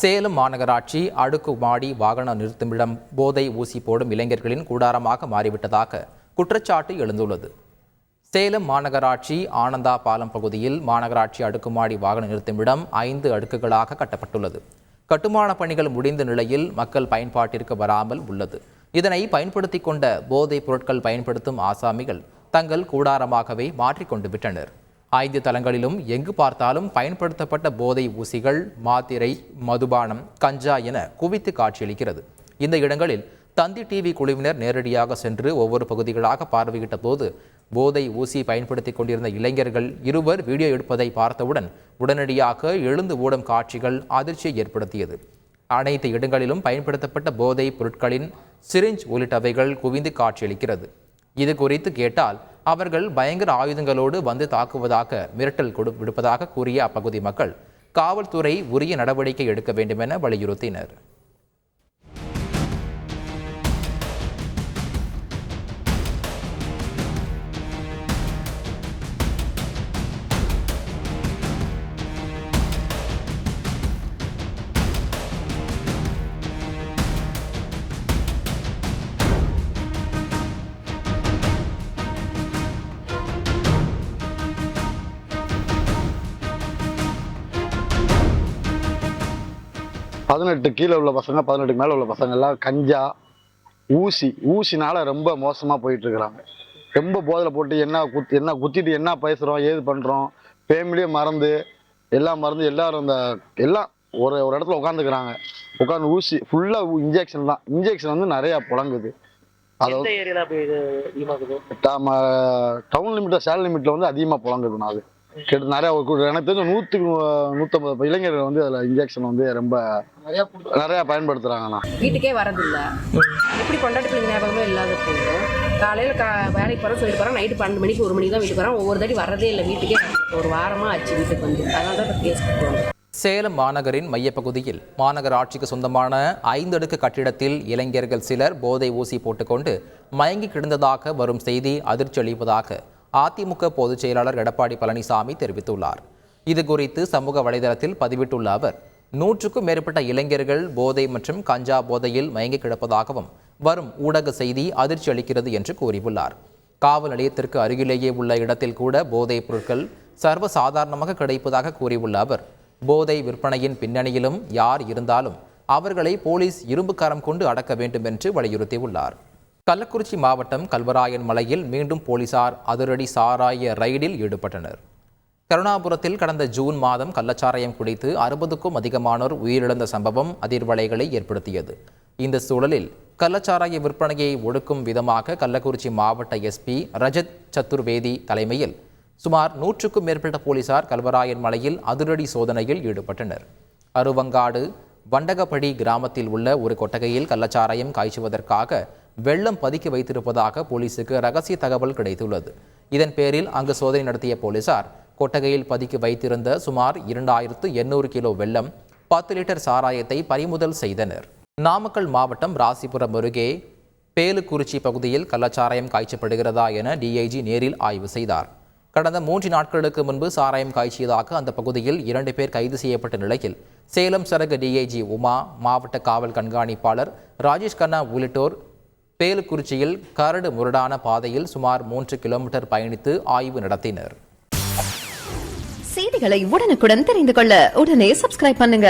சேலம் மாநகராட்சி அடுக்குமாடி வாகன நிறுத்துமிடம் போதை ஊசி போடும் இளைஞர்களின் கூடாரமாக மாறிவிட்டதாக குற்றச்சாட்டு எழுந்துள்ளது. சேலம் மாநகராட்சி ஆனந்தா பாலம் பகுதியில் மாநகராட்சி அடுக்குமாடி வாகன நிறுத்துமிடம் ஐந்து அடுக்குகளாக கட்டப்பட்டுள்ளது. கட்டுமான பணிகள் முடிந்த நிலையில் மக்கள் பயன்பாட்டிற்கு வராமல் உள்ளது. இதனை பயன்படுத்தி கொண்ட போதைப் பொருட்கள் பயன்படுத்தும் ஆசாமிகள் தங்கள் கூடாரமாகவே மாற்றிக்கொண்டு விட்டனர். ஐந்து தலங்களிலும் எங்கு பார்த்தாலும் பயன்படுத்தப்பட்ட போதை ஊசிகள் மாத்திரை மதுபானம் கஞ்சா என குவித்து காட்சியளிக்கிறது. இந்த இடங்களில் தந்தி டிவி குழுவினர் நேரடியாக சென்று ஒவ்வொரு பகுதிகளாக பார்வையிட்ட போது போதை ஊசி பயன்படுத்திக் கொண்டிருந்த இளைஞர்கள் இருவர் வீடியோ எடுப்பதை பார்த்தவுடன் உடனடியாக எழுந்து ஓடும் காட்சிகள் அதிர்ச்சியை ஏற்படுத்தியது. அனைத்து இடங்களிலும் பயன்படுத்தப்பட்ட போதைப் பொருட்களின் சிரிஞ்ச் உள்ளிட்டவைகள் குவிந்து காட்சியளிக்கிறது. இது குறித்து கேட்டால் அவர்கள் பயங்கர ஆயுதங்களோடு வந்து தாக்குவதாக மிரட்டல் கொடு விடுப்பதாக கூறிய அப்பகுதி மக்கள் காவல்துறை உரிய நடவடிக்கை எடுக்க வேண்டுமென வலியுறுத்தினர். பதினெட்டு கீழே உள்ள பசங்க பதினெட்டுக்கு மேலே உள்ள பசங்க எல்லாம் கஞ்சா ஊசி ஊசினால ரொம்ப மோசமாக போயிட்டு இருக்கிறாங்க ரொம்ப போதையில் போட்டு என்ன குத் என்ன குத்திட்டு என்ன பேசுகிறோம் ஏது பண்ணுறோம் ஃபேமிலியே மறந்து எல்லாம் மறந்து எல்லாரும் இந்த எல்லாம் ஒரு ஒரு இடத்துல உட்காந்துக்கிறாங்க. உட்காந்து ஊசி ஃபுல்லாக இன்ஜெக்ஷன் தான். இன்ஜெக்ஷன் வந்து நிறையா புழங்குது. அதை எந்த ஏரியால அப்படி இது அதிகமாகுது டவுன் லிமிட்டில் சேல் லிமிட்டில் வந்து அதிகமாக புழங்குதுண்ணா அது. கிட்ட நிறையா எனக்கு தெரிஞ்ச நூற்றுக்கு நூற்றம்பது இளைஞர்கள் வந்து அதில் இன்ஜெக்ஷன் வந்து ரொம்ப நிறையா பயன்படுத்துகிறாங்கண்ணா வீட்டுக்கே வரதில்ல எப்படி கொண்டாடி பிள்ளைங்க ஞாபகமே இல்லாத போயிடும். காலையில் கா வேலைக்கு போகிறோம் சொல்லிட்டு போகிறோம் நைட்டு பன்னெண்டு மணிக்கு ஒரு மணிக்கு தான் வீட்டுக்கு வரோம் ஒவ்வொரு தாட்டி வரதே இல்லை வீட்டுக்கே ஒரு வாரமாக ஆச்சு வீட்டுக்கு வந்து. அதனால தான் இப்போ கேஸ் கொடுக்குறோம் சேலம் மாநகரின் மையப்பகுதியில் மாநகராட்சிக்கு சொந்தமான ஐந்தடுக்கு கட்டிடத்தில் இளைஞர்கள் சிலர் போதை ஊசி போட்டுக்கொண்டு மயங்கி கிடந்ததாக வரும் செய்தி அதிர்ச்சி அளிப்பதாக அதிமுக பொதுச் செயலாளர் எடப்பாடி பழனிசாமி தெரிவித்துள்ளார். இது குறித்து சமூக வலைதளத்தில் பதிவிட்டுள்ள அவர் நூற்றுக்கும் மேற்பட்ட இளைஞர்கள் போதை மற்றும் கஞ்சா போதையில் மயங்கி கிடப்பதாகவும் வரும் ஊடக செய்தி அதிர்ச்சி அளிக்கிறது என்று கூறியுள்ளார். காவல் நிலையத்திற்கு அருகிலேயே உள்ள இடத்தில் கூட போதைப் பொருட்கள் சர்வசாதாரணமாக கிடைப்பதாக கூறியுள்ள அவர் போதை விற்பனையின் பின்னணியிலும் யார் இருந்தாலும் அவர்களை போலீஸ் இரும்புக்காரம் கொண்டு அடக்க வேண்டும் என்று வலியுறுத்தியுள்ளார். கள்ளக்குறிச்சி மாவட்டம் கல்வராயன் மலையில் மீண்டும் போலீசார் அதிரடி சாராய ரைடில் ஈடுபட்டனர். கருணாபுரத்தில் கடந்த ஜூன் மாதம் கள்ளச்சாராயம் குடித்து அறுபதுக்கும் அதிகமானோர் உயிரிழந்த சம்பவம் அதிர்வலைகளை ஏற்படுத்தியது. இந்த சூழலில் கள்ளச்சாராய விற்பனையை ஒடுக்கும் விதமாக கள்ளக்குறிச்சி மாவட்ட எஸ்பி ரஜத் சத்துர்வேதி தலைமையில் சுமார் நூற்றுக்கும் மேற்பட்ட போலீசார் கல்வராயன் மலையில் அதிரடி சோதனையில் ஈடுபட்டனர். அருவங்காடு வண்டகப்படி கிராமத்தில் உள்ள ஒரு கொட்டகையில் கள்ளச்சாராயம் காய்ச்சுவதற்காக வெள்ளம் பதுக்கி வைத்திருப்பதாக போலீசுக்கு ரகசிய தகவல் கிடைத்துள்ளது. இதன் பேரில் அங்கு சோதனை நடத்திய போலீசார் கொட்டகையில் பதுக்கி வைத்திருந்த சுமார் இரண்டாயிரத்து எண்ணூறு கிலோ வெள்ளம் பத்து லிட்டர் சாராயத்தை பறிமுதல் செய்தனர். நாமக்கல் மாவட்டம் ராசிபுரம் அருகே பேலுக்குறிச்சி பகுதியில் கள்ளச்சாராயம் காய்ச்சப்படுகிறதா என டிஐஜி நேரில் ஆய்வு செய்தார். கடந்த மூன்று நாட்களுக்கு முன்பு சாராயம் காய்ச்சியதாக அந்த பகுதியில் இரண்டு பேர் கைது செய்யப்பட்ட நிலையில் சேலம் சரக டிஐஜி உமா மாவட்ட காவல் கண்காணிப்பாளர் ராஜேஷ் கண்ணா உள்ளிட்டோர் பேலுக்குறிச்சியில் கரடு முரடான பாதையில் சுமார் மூன்று கிலோமீட்டர் பயணித்து ஆய்வு நடத்தினர். செய்திகளை உடனுக்குடன் தெரிந்து கொள்ள உடனே சப்ஸ்கிரைப் பண்ணுங்க.